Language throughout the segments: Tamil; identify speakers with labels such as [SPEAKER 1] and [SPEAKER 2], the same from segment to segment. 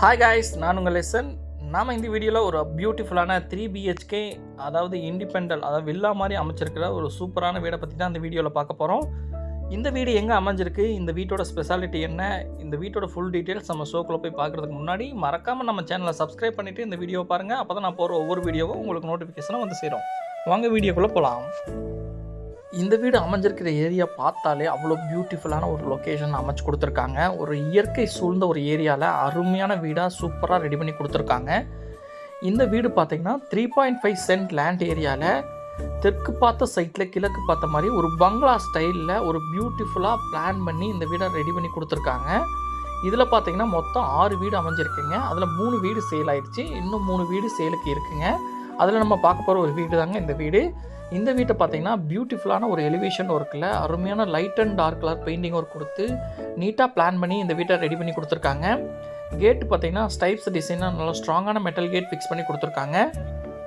[SPEAKER 1] ஹாய் காய்ஸ் நான் உங்கள் லெசன் நாம் இந்த வீடியோவில் ஒரு பியூட்டிஃபுல்லான த்ரீ பிஹெச்கே அதாவது இண்டிபெண்டல் அதாவது வில்லா மாதிரி அமைச்சிருக்கிற ஒரு சூப்பரான வீடை பற்றி தான் இந்த வீடியோவில் பார்க்க போகிறோம் இந்த வீடு எங்கே அமைஞ்சிருக்கு இந்த வீட்டோட ஸ்பெஷாலிட்டி என்ன இந்த வீட்டோட ஃபுல் டீட்டெயில்ஸ் நம்ம ஷோக்குள்ளே போய் பார்க்குறதுக்கு முன்னாடி மறக்காமல் நம்ம சேனலை சப்ஸ்கிரைப் பண்ணிவிட்டு இந்த வீடியோவை பாருங்கள் அப்போ தான் நான் போகிற ஒவ்வொரு வீடியோவும் உங்களுக்கு நோட்டிஃபிகேஷனும் வந்து சேரும். வாங்க வீடியோக்குள்ளே போகலாம் இந்த வீடு அமைஞ்சிருக்கிற ஏரியா பார்த்தாலே அவ்வளோ பியூட்டிஃபுல்லான ஒரு லொக்கேஷன் அமைச்சு கொடுத்துருக்காங்க. ஒரு இயற்கை சூழ்ந்த ஒரு ஏரியாவில் அருமையான வீடாக சூப்பராக ரெடி பண்ணி கொடுத்துருக்காங்க. இந்த வீடு பார்த்திங்கன்னா three point five cent land ஏரியாவில் தெற்கு பார்த்த சைட்டில் கிழக்கு பார்த்த மாதிரி ஒரு பங்களா ஸ்டைலில் ஒரு பியூட்டிஃபுல்லாக பிளான் பண்ணி இந்த வீடை ரெடி பண்ணி கொடுத்துருக்காங்க. இதில் பார்த்தீங்கன்னா மொத்தம் ஆறு வீடு அமைஞ்சிருக்குங்க. அதில் மூணு வீடு சேல் ஆயிடுச்சு இன்னும் மூணு வீடு சேலுக்கு இருக்குங்க. அதில் நம்ம பார்க்க போகிற ஒரு வீடு தாங்க இந்த வீடு. இந்த வீட்டை பார்த்தீங்கன்னா பியூட்டிஃபுல்லான ஒரு எலிவேஷன் ஒர்க்கில் அருமையான light and dark colour painting work கொடுத்து நீட்டாக பிளான் பண்ணி இந்த வீட்டை ரெடி பண்ணி கொடுத்துருக்காங்க. கேட்டு பார்த்தீங்கன்னா ஸ்டைப்ஸ் டிசைனாக நல்லா ஸ்ட்ராங்கான மெட்டல் கேட் ஃபிக்ஸ் பண்ணி கொடுத்துருக்காங்க.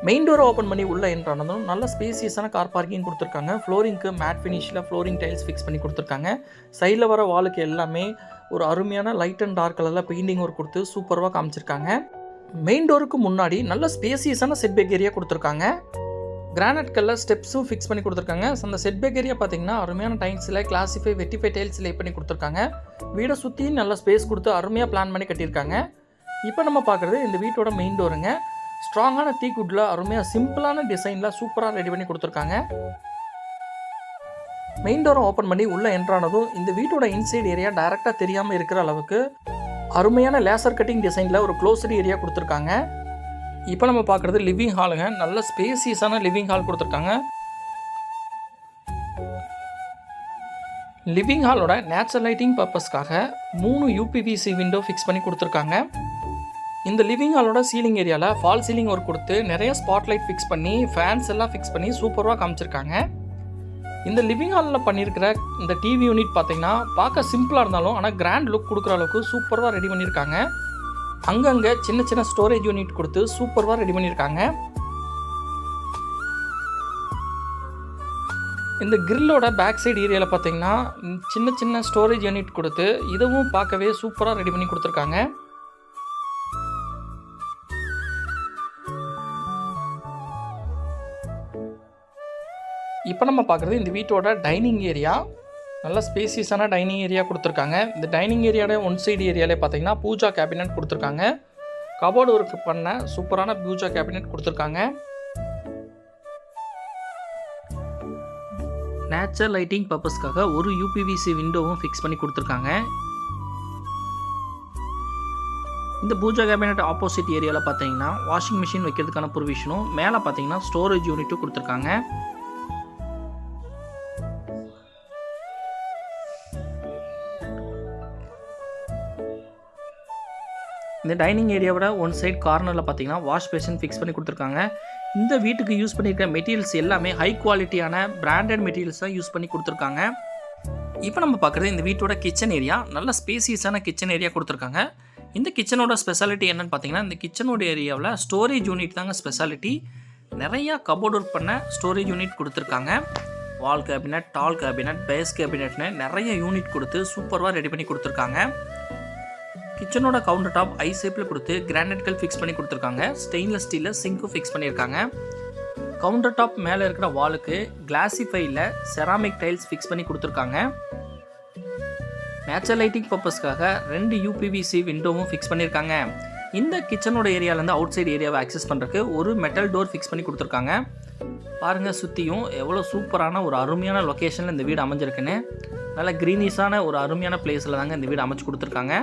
[SPEAKER 1] மெயின் டோரை ஓப்பன் பண்ணி உள்ளே என்றானதும் நல்ல ஸ்பேசியஸான கார் பார்க்கிங் கொடுத்துருக்காங்க. ஃப்ளோரிங்க்கு மேட் ஃபினிஷில் ஃப்ளோரிங் டைல்ஸ் ஃபிக்ஸ் பண்ணி கொடுத்துருக்காங்க. சைடில் வர வாலுக்கு எல்லாமே ஒரு அருமையான லைட் அண்ட் டார்க் கலரில் பெயிண்டிங் ஒர்க் கொடுத்து சூப்பராக காமிச்சிருக்காங்க. மெயின் டோருக்கு முன்னாடி நல்ல ஸ்பேசியஸான செட்பேக் ஏரியா கொடுத்துருக்காங்க. கிரானைட் கலர் ஸ்டெப்ஸும் ஃபிக்ஸ் பண்ணி கொடுத்துருக்காங்க. அந்த செட் பேக் ஏரியா பார்த்தீங்கன்னா அருமையான டைல்ஸில் கிளாசிஃபை வெட்டிஃபை டைல்ஸ் லே பண்ணி கொடுத்துருக்காங்க. வீடை சுற்றி நல்ல ஸ்பேஸ் கொடுத்து அருமையாக பிளான் பண்ணி கட்டியிருக்காங்க. இப்போ நம்ம பார்க்குறது இந்த வீட்டோட மெயின் டோருங்க ஸ்ட்ராங்கான தீக்குட்டில் அருமையாக சிம்பிளான டிசைனில் சூப்பராக ரெடி பண்ணி கொடுத்துருக்காங்க. மெயின் டோரை ஓப்பன் பண்ணி உள்ளே என்ட்ரானதும் இந்த வீட்டோட இன்சைட் ஏரியா டைரெக்டாக தெரியாமல் இருக்கிற அளவுக்கு அருமையான லேசர் கட்டிங் டிசைனில் ஒரு க்ளோஸ்டு ஏரியா கொடுத்துருக்காங்க. இப்போ நம்ம பார்க்குறது லிவிங் ஹாலுங்க நல்ல ஸ்பேசியஸான லிவிங் ஹால் கொடுத்துருக்காங்க. லிவிங் ஹாலோட நேச்சுரல் லைட்டிங் பர்பஸ்க்காக மூணு யூபிவிசி விண்டோ ஃபிக்ஸ் பண்ணி கொடுத்துருக்காங்க. இந்த லிவிங் ஹாலோட சீலிங் ஏரியாவில் ஃபால் சீலிங் ஒர்க் கொடுத்து நிறைய ஸ்பாட்லைட் ஃபிக்ஸ் பண்ணி ஃபேன்ஸ் எல்லாம் ஃபிக்ஸ் பண்ணி சூப்பராக காமிச்சிருக்காங்க. இந்த லிவிங் ஹாலில் பண்ணியிருக்கிற இந்த டிவி யூனிட் பார்த்தீங்கன்னா பார்க்க சிம்பிளாக இருந்தாலும் ஆனால் கிராண்ட் லுக் கொடுக்குற அளவுக்கு சூப்பராக ரெடி பண்ணியிருக்காங்க அங்கங்கே சின்ன சின்ன ஸ்டோரேஜ் யூனிட் கொடுத்து சூப்பராக ரெடி பண்ணியிருக்காங்க. இந்த கிரில்லோட பேக் சைடு ஏரியாவில் பார்த்தீங்கன்னா சின்ன சின்ன ஸ்டோரேஜ் யூனிட் கொடுத்து இதுவும் பார்க்கவே சூப்பராக ரெடி பண்ணி கொடுத்துருக்காங்க. இப்போ நம்ம பார்க்குறது இந்த வீட்டோட டைனிங் ஏரியா நல்ல ஸ்பேசியஸான டைனிங் ஏரியா கொடுத்துருக்காங்க. இந்த டைனிங் ஏரியாவோட ஒன் சைடு ஏரியாலே பார்த்தீங்கன்னா பூஜா கேபினட் கொடுத்துருக்காங்க. கபோர்டு ஒர்க் பண்ண சூப்பரான பூஜா கேபினட் கொடுத்துருக்காங்க. நேச்சுரல் லைட்டிங் பர்பஸ்க்காக ஒரு யூபிவிசி விண்டோவும் ஃபிக்ஸ் பண்ணி கொடுத்துருக்காங்க. இந்த பூஜா கேபினட் ஆப்போசிட் ஏரியாவில் பார்த்தீங்கன்னா வாஷிங் மிஷின் வைக்கிறதுக்கான ப்ரொவிஷனும் மேலே பார்த்தீங்கன்னா ஸ்டோரேஜ் யூனிட்டும் கொடுத்துருக்காங்க. இந்த டைனிங் ஏரியாவோட ஒன் சைட் கார்னரில் பார்த்தீங்கன்னா வாஷ் பேஷன் ஃபிக்ஸ் பண்ணி கொடுத்துருக்காங்க. இந்த வீட்டுக்கு யூஸ் பண்ணியிருக்க மெட்டீரியல்ஸ் எல்லாமே ஹை குவாலிட்டியான பிராண்டட் மெட்டீரியல்ஸ் தான் யூஸ் பண்ணி கொடுத்துருக்காங்க. இப்போ நம்ம பார்க்குறது இந்த வீட்டோட கிச்சன் ஏரியா நல்ல ஸ்பேசியஸான கிச்சன் ஏரியா கொடுத்துருக்காங்க. இந்த கிச்சனோட ஸ்பெஷாலிட்டி என்னென்னு பார்த்தீங்கன்னா இந்த கிச்சனோட ஏரியாவில் ஸ்டோரேஜ் யூனிட் தாங்க ஸ்பெஷாலிட்டி நிறையா கபோர்ட் ஒர்க் பண்ண ஸ்டோரேஜ் யூனிட் கொடுத்துருக்காங்க. Wall cabinet tall cabinet base கேபினட்னு நிறைய யூனிட் கொடுத்து சூப்பராக ரெடி பண்ணி கொடுத்துருக்காங்க. கிச்சனோட கவுண்டர் டாப் ஐ ஷேப்பில் கொடுத்து கிரானைட்கள் ஃபிக்ஸ் பண்ணி கொடுத்துருக்காங்க. ஸ்டெயின்லெஸ் ஸ்டீலில் சிங்க்கும் ஃபிக்ஸ் பண்ணியிருக்காங்க. கவுண்டர் டாப் மேலே இருக்கிற வாலுக்கு கிளாசிஃபைல செராமிக் டைல்ஸ் ஃபிக்ஸ் பண்ணி கொடுத்துருக்காங்க. நேச்சுரல் லைட்டிங் பர்பஸ்க்காக ரெண்டு யூபிவிசி விண்டோவும் ஃபிக்ஸ் பண்ணியிருக்காங்க. இந்த கிச்சனோட ஏரியாவிலேருந்து அவுட் சைடு ஏரியாவை ஆக்சஸ் பண்ணுறதுக்கு ஒரு மெட்டல் டோர் ஃபிக்ஸ் பண்ணி கொடுத்துருக்காங்க. பாருங்கள் சுற்றியும் எவ்வளோ சூப்பரான ஒரு அருமையான லொக்கேஷனில் இந்த வீடு அமைஞ்சிருக்குன்னு. நல்ல க்ரீனிஷான ஒரு அருமையான பிளேஸில் தாங்க இந்த வீடு அமைச்சு கொடுத்துருக்காங்க.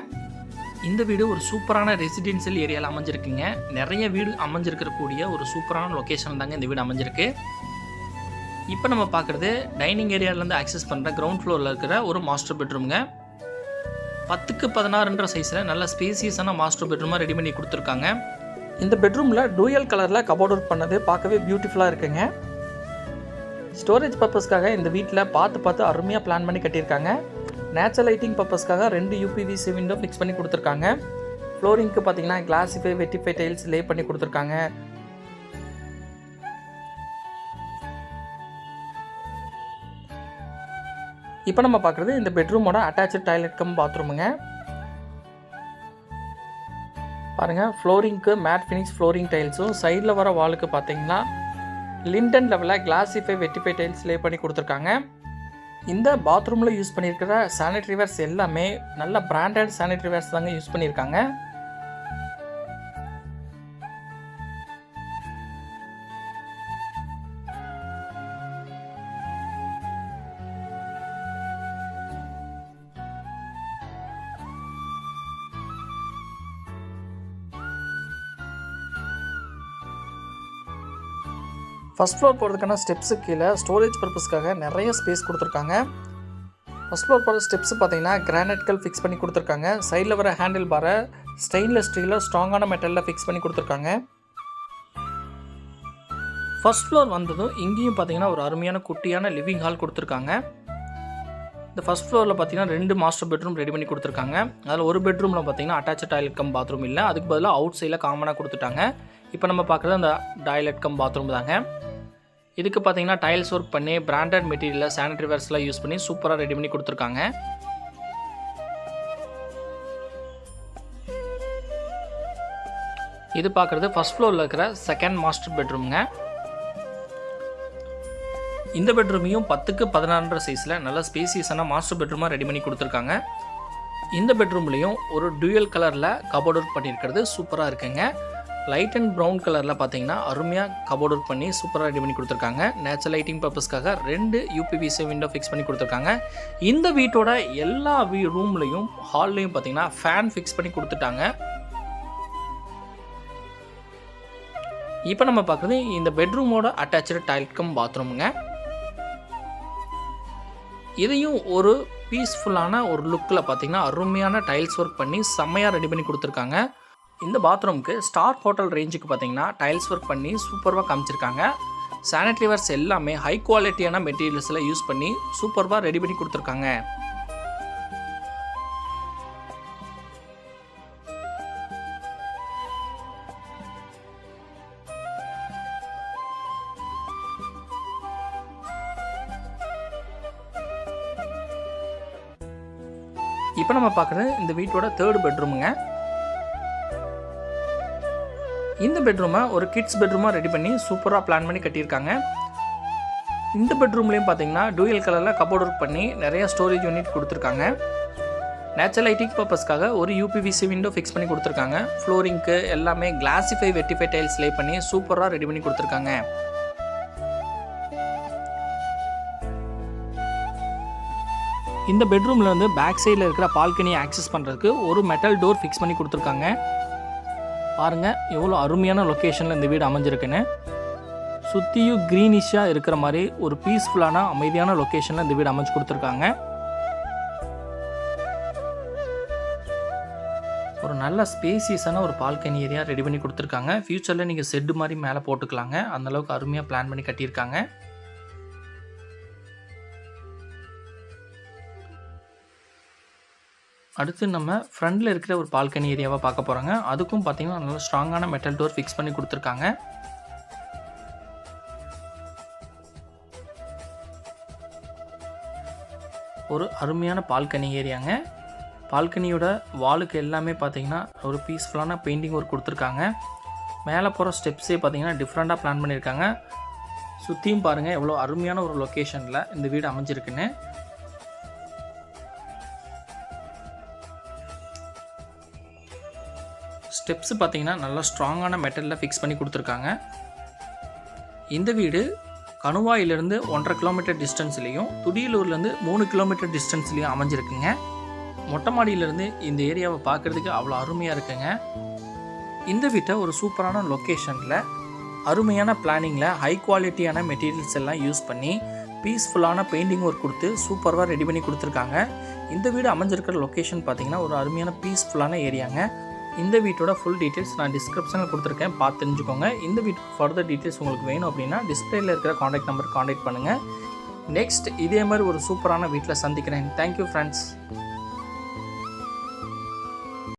[SPEAKER 1] இந்த வீடு ஒரு சூப்பரான ரெசிடென்சியல் ஏரியாவில் அமைஞ்சிருக்குங்க. நிறைய வீடு அமைஞ்சிருக்கக்கூடிய ஒரு சூப்பரான லொக்கேஷன் தாங்க இந்த வீடு அமைஞ்சிருக்கு. இப்போ நம்ம பார்க்குறது டைனிங் ஏரியாவிலேருந்து ஆக்சஸ் பண்ணுற கிரவுண்ட் ஃப்ளோரில் இருக்கிற ஒரு மாஸ்டர் பெட்ரூம்ங்க பத்துக்கு பதினாறுன்ற சைஸில் நல்ல ஸ்பேசியஸான மாஸ்டர் பெட்ரூமாக ரெடி பண்ணி கொடுத்துருக்காங்க. இந்த பெட்ரூமில் டூயல் கலரில் கபோர்ட் ஒர்க் பண்ணது பார்க்கவே பியூட்டிஃபுல்லாக இருக்குங்க. ஸ்டோரேஜ் பர்பஸ்க்காக இந்த வீட்டில் பார்த்து பார்த்து அருமையாக பிளான் பண்ணி கட்டியிருக்காங்க. நேச்சுரல் லைட்டிங் பர்பஸ்க்காக ரெண்டு யூபிவிசி விண்டோ ஃபிக்ஸ் பண்ணி கொடுத்துருக்காங்க. ஃப்ளோரிங்க்கு பார்த்தீங்கன்னா கிளாசிஃபை வெட்டிஃபை டைல்ஸ் லே பண்ணி கொடுத்துருக்காங்க. இப்போ நம்ம பார்க்குறது இந்த பெட்ரூமோட அட்டாச்சு டாய்லெட் கம் பாத்ரூமுங்க பாருங்கள் ஃப்ளோரிங்க்கு மேட் ஃபினிக்ஸ் ஃப்ளோரிங் டைல்ஸும் சைடில் வர வாலுக்கு பார்த்தீங்கன்னா லிண்டன் லெவலில் கிளாசிஃபை வெட்டிஃபை டைல்ஸ் லே பண்ணி கொடுத்துருக்காங்க. இந்த பாத்ரூமில் யூஸ் பண்ணியிருக்கிற சானிட்டரி வேர்ஸ் எல்லாமே நல்ல பிராண்டட் சானிட்டரி வேர்ஸ் தாங்க யூஸ் பண்ணியிருக்காங்க. ஃபஸ்ட் ஃப்ளோர் போகிறதுக்கான ஸ்டெப்ஸு கீழே ஸ்டோரேஜ் பர்பஸ்க்காக நிறைய ஸ்பேஸ் கொடுத்துருக்காங்க. ஃபஸ்ட் ஃப்ளோர் போகிற ஸ்டெப்ஸ் பார்த்தீங்கன்னா கிரானைட்கள் ஃபிக்ஸ் பண்ணி கொடுத்துருக்காங்க. சைடில் வர ஹேண்டில் பாரை ஸ்டெயின்லெஸ் ஸ்டீலில் ஸ்ட்ராங்கான மெட்டலில் ஃபிக்ஸ் பண்ணி கொடுத்துருக்காங்க. ஃபஸ்ட் ஃப்ளோர் வந்ததும் இங்கேயும் பார்த்தீங்கன்னா ஒரு அருமையான குட்டியான லிவிங் ஹால் கொடுத்துருக்காங்க. இந்த ஃபஸ்ட் ஃப்ளோரில் பார்த்தீங்கன்னா ரெண்டு மாஸ்டர் பெட்ரூம் ரெடி பண்ணி கொடுத்துருக்காங்க. அதில் ஒரு பெட்ரூமில் பார்த்தீங்கன்னா அட்டாச் டாய்லெட் கம் பாத்ரூம் இல்லை. அதுக்கு பதிலாக அவுட் சைடில் காமனாக கொடுத்துட்டாங்க. இப்போ நம்ம பார்க்குறது அந்த டாய்லெட் கம் பாத்ரூம் தாங்க. இதுக்கு பார்த்தீங்கன்னா டைல்ஸ் ஒர்க் பண்ணி பிராண்டட் மெட்டீரியலில் சானிட்டரி வேர்ஸ்லாம் யூஸ் பண்ணி சூப்பராக ரெடி பண்ணி கொடுத்துருக்காங்க. இது பார்க்குறது ஃபஸ்ட் ஃப்ளோரில் இருக்கிற செகண்ட் மாஸ்டர் பெட்ரூம்ங்க இந்த பெட்ரூமையும் பத்துக்கு பதினாறுன்ற சைஸில் நல்ல ஸ்பேசியஸான மாஸ்டர் பெட்ரூமாக ரெடி பண்ணி கொடுத்துருக்காங்க. இந்த பெட்ரூம்லேயும் ஒரு டூயல் கலரில் கபோர்ட் ஒர்க் பண்ணியிருக்கிறது சூப்பராக இருக்குங்க. லைட் அண்ட் ப்ரௌன் கலரில் பார்த்தீங்கன்னா அருமையாக கபோர்ட் ஒர்க் பண்ணி சூப்பராக ரெடி பண்ணி கொடுத்துருக்காங்க. நேச்சுரல் லைட்டிங் பர்பஸ்க்காக ரெண்டு யூபிபிசி விண்டோ ஃபிக்ஸ் பண்ணி கொடுத்துருக்காங்க. இந்த வீட்டோட எல்லா வீ ரூம்லேயும் ஹால்லையும் பார்த்தீங்கன்னா ஃபேன் ஃபிக்ஸ் பண்ணி கொடுத்துட்டாங்க. இப்போ நம்ம பார்க்குறது இந்த பெட்ரூமோட அட்டாச்சு டாய்லெட் கம் பாத்ரூமுங்க இதையும் ஒரு பீஸ்ஃபுல்லான ஒரு லுக்கில் பார்த்தீங்கன்னா அருமையான டைல்ஸ் ஒர்க் பண்ணி செம்மையாக ரெடி பண்ணி கொடுத்துருக்காங்க. இந்த பாத்ரூமுக்கு ஸ்டார் ஹோட்டல் ரேஞ்சுக்கு பார்த்தீங்கன்னா டைல்ஸ் ஒர்க் பண்ணி சூப்பராக காமிச்சிருக்காங்க. சானிட்டரிவர்ஸ் எல்லாமே ஹை குவாலிட்டியான மெட்டீரியல்ஸில் யூஸ் பண்ணி சூப்பராக ரெடி பண்ணி கொடுத்துருக்காங்க. இப்போ நம்ம பார்க்குறது இந்த வீட்டோட தேர்ட் பெட்ரூமுங்க இந்த பெட்ரூமை ஒரு கிட்ஸ் பெட்ரூமாக ரெடி பண்ணி சூப்பராக பிளான் பண்ணி கட்டியிருக்காங்க. இந்த பெட்ரூம்லேயும் பார்த்தீங்கன்னா டூயல் கலரில் கபோர்ட் ஒர்க் பண்ணி நிறைய ஸ்டோரேஜ் யூனிட் கொடுத்துருக்காங்க. நேச்சுரல் லைட்டிங் பர்பஸ்க்காக ஒரு யூபிவிசி விண்டோ ஃபிக்ஸ் பண்ணி கொடுத்துருக்காங்க. ஃப்ளோரிங்க்கு எல்லாமே கிளாசிஃபை வெட்டிஃபை டைல்ஸ் லே பண்ணி சூப்பராக ரெடி பண்ணி கொடுத்துருக்காங்க. இந்த பெட்ரூமில் வந்து பேக் சைடில் இருக்கிற பால்கனியை ஆக்சஸ் பண்ணுறதுக்கு ஒரு மெட்டல் டோர் ஃபிக்ஸ் பண்ணி கொடுத்துருக்காங்க. பாருங்கள் எவ்வளோ அருமையான லொக்கேஷனில் இந்த வீடு அமைஞ்சிருக்குன்னு. சுற்றியும் க்ரீனிஷாக இருக்கிற மாதிரி ஒரு பீஸ்ஃபுல்லான அமைதியான லொக்கேஷனில் இந்த வீடு அமைச்சு கொடுத்துருக்காங்க. ஒரு நல்ல ஸ்பேசியஸான ஒரு பால்கனி ஏரியா ரெடி பண்ணி கொடுத்துருக்காங்க. ஃப்யூச்சரில் நீங்கள் செட்டு மாதிரி மேலே போட்டுக்கலாங்க. அந்தளவுக்கு அருமையாக பிளான் பண்ணி கட்டியிருக்காங்க. அடுத்து நம்ம ஃப்ரண்டில் இருக்கிற ஒரு பால்கனி ஏரியாவை பார்க்க போகிறோங்க அதுக்கும் பார்த்தீங்கன்னா நல்ல ஸ்ட்ராங்கான மெட்டல் டோர் ஃபிக்ஸ் பண்ணி கொடுத்துருக்காங்க. ஒரு அருமையான பால்கனி ஏரியாங்க பால்கனியோட வாலுக்கு எல்லாமே பார்த்தீங்கன்னா ஒரு பீஸ்ஃபுல்லான பெயிண்டிங் ஒர்க் கொடுத்துருக்காங்க. மேலே போகிற ஸ்டெப்ஸே பார்த்தீங்கன்னா டிஃப்ரெண்ட்டாக பிளான் பண்ணியிருக்காங்க சுற்றியும் பாருங்கள் எவ்வளோ அருமையான ஒரு லொக்கேஷனில் இந்த வீடு அமைஞ்சிருக்குன்னு. ஸ்டெப்ஸ் பார்த்தீங்கன்னா நல்லா ஸ்ட்ராங்கான மெட்டலில் ஃபிக்ஸ் பண்ணி கொடுத்துருக்காங்க. இந்த வீடு கணுவாயிலிருந்து ஒன்றரை கிலோமீட்டர் டிஸ்டன்ஸ்லேயும் துடியலூர்லேருந்து மூணு கிலோமீட்டர் டிஸ்டன்ஸ்லேயும் அமைஞ்சிருக்குங்க. மொட்டை மாடியிலேருந்து இந்த ஏரியாவை பார்க்குறதுக்கு அவ்வளோ அருமையாக இருக்குங்க. இந்த வீட்டை ஒரு சூப்பரான லொக்கேஷனில் அருமையான பிளானிங்கில் ஹை குவாலிட்டியான மெட்டீரியல்ஸ் எல்லாம் யூஸ் பண்ணி பீஸ்ஃபுல்லான பெயிண்டிங் ஒர்க் கொடுத்து சூப்பராக ரெடி பண்ணி கொடுத்துருக்காங்க. இந்த வீடு அமைஞ்சிருக்கிற லொக்கேஷன் பார்த்திங்கன்னா ஒரு அருமையான பீஸ்ஃபுல்லான ஏரியாங்க இந்த வீட்டோட ஃபுல் டீட்டெயில்ஸ் நான் டிஸ்கிரிப்ஷனில் கொடுத்துருக்கேன். பார்த்து தெரிஞ்சுக்கோங்க. இந்த வீட்டு ஃபர்தர் டீட்டெயில்ஸ் உங்களுக்கு வேணும் அப்படின்னா டிஸ்பிளேயில் இருக்கிற காண்டாக்ட் நம்பர் காண்டாக்ட் பண்ணுங்கள் நெக்ஸ்ட் இதே மாதிரி ஒரு சூப்பரான வீட்டில் சந்திக்கிறேன். Thank you friends